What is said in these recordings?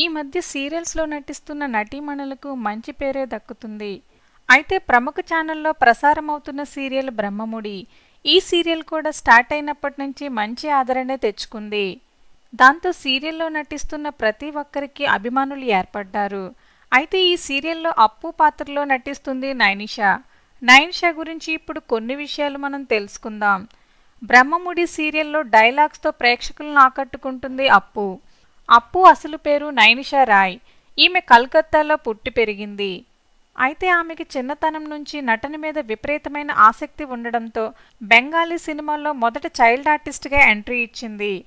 ఈ మధ్య సీరియల్స్లో నటిస్తున్న నటీమణులకు మంచి పేరే దక్కుతుంది. అయితే ప్రముఖ ఛానల్లో ప్రసారమవుతున్న సీరియల్ బ్రహ్మముడి. ఈ సీరియల్ కూడా స్టార్ట్ అయినప్పటి నుంచి మంచి ఆదరణ తెచ్చుకుంది. దాంతో సీరియల్లో నటిస్తున్న ప్రతి ఒక్కరికి అభిమానులు ఏర్పడ్డారు. అయితే ఈ సీరియల్లో అప్పు పాత్రలో నటిస్తుంది నైనిషా. నైనిషా గురించి ఇప్పుడు కొన్ని విషయాలు మనం తెలుసుకుందాం. బ్రహ్మముడి సీరియల్లో డైలాగ్స్తో ప్రేక్షకులను ఆకట్టుకుంటుంది అప్పు. అప్పు అసలు పేరు నైనిషా రాయ్. ఈమె కల్కత్తాలో పుట్టి పెరిగింది. అయితే ఆమెకి చిన్నతనం నుంచి నటన మీద విపరీతమైన ఆసక్తి ఉండడంతో బెంగాలీ సినిమాల్లో మొదట చైల్డ్ ఆర్టిస్ట్గా ఎంట్రీ ఇచ్చింది.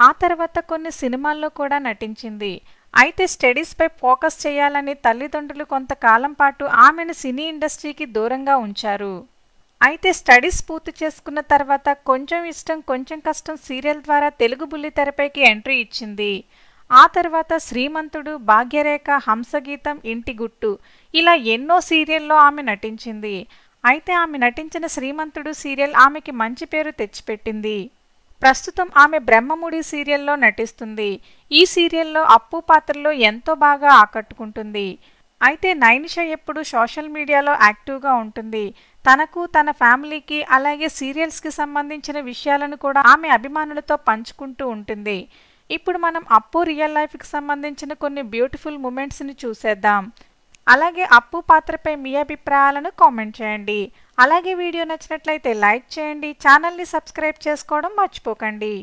ఆ తర్వాత కొన్ని సినిమాల్లో కూడా నటించింది. అయితే స్టడీస్పై ఫోకస్ చేయాలని తల్లిదండ్రులు కొంతకాలం పాటు ఆమెను సినీ ఇండస్ట్రీకి దూరంగా ఉంచారు. అయితే స్టడీస్ పూర్తి చేసుకున్న తర్వాత కొంచెం ఇష్టం కొంచెం కష్టం సీరియల్ ద్వారా తెలుగు బుల్లితెరపైకి ఎంట్రీ ఇచ్చింది. ఆ తర్వాత శ్రీమంతుడు భాగ్యరేఖ హంసగీతం ఇంటి గుట్టు ఇలా ఎన్నో సీరియల్లో ఆమె నటించింది. అయితే ఆమె నటించిన శ్రీమంతుడు సీరియల్ ఆమెకి మంచి పేరు తెచ్చిపెట్టింది. ప్రస్తుతం ఆమె బ్రహ్మముడి సీరియల్లో నటిస్తుంది. ఈ సీరియల్లో అప్పు పాత్రలో ఎంతో బాగా ఆకట్టుకుంటుంది. అయితే నైనిష ఎప్పుడు సోషల్ మీడియాలో యాక్టివ్గా ఉంటుంది. తనకు తన ఫ్యామిలీకి అలాగే సీరియల్స్కి సంబంధించిన విషయాలను కూడా ఆమె అభిమానులతో పంచుకుంటూ ఉంటుంది. ఇప్పుడు మనం అప్పు రియల్ లైఫ్కి సంబంధించిన కొన్ని బ్యూటిఫుల్ మూమెంట్స్ని చూసేద్దాం. అలాగే అప్పు పాత్రపై మీ అభిప్రాయాలను కామెంట్ చేయండి. అలాగే వీడియో నచ్చినట్లయితే లైక్ చేయండి. ఛానల్ని సబ్స్క్రైబ్ చేసుకోవడం మర్చిపోకండి.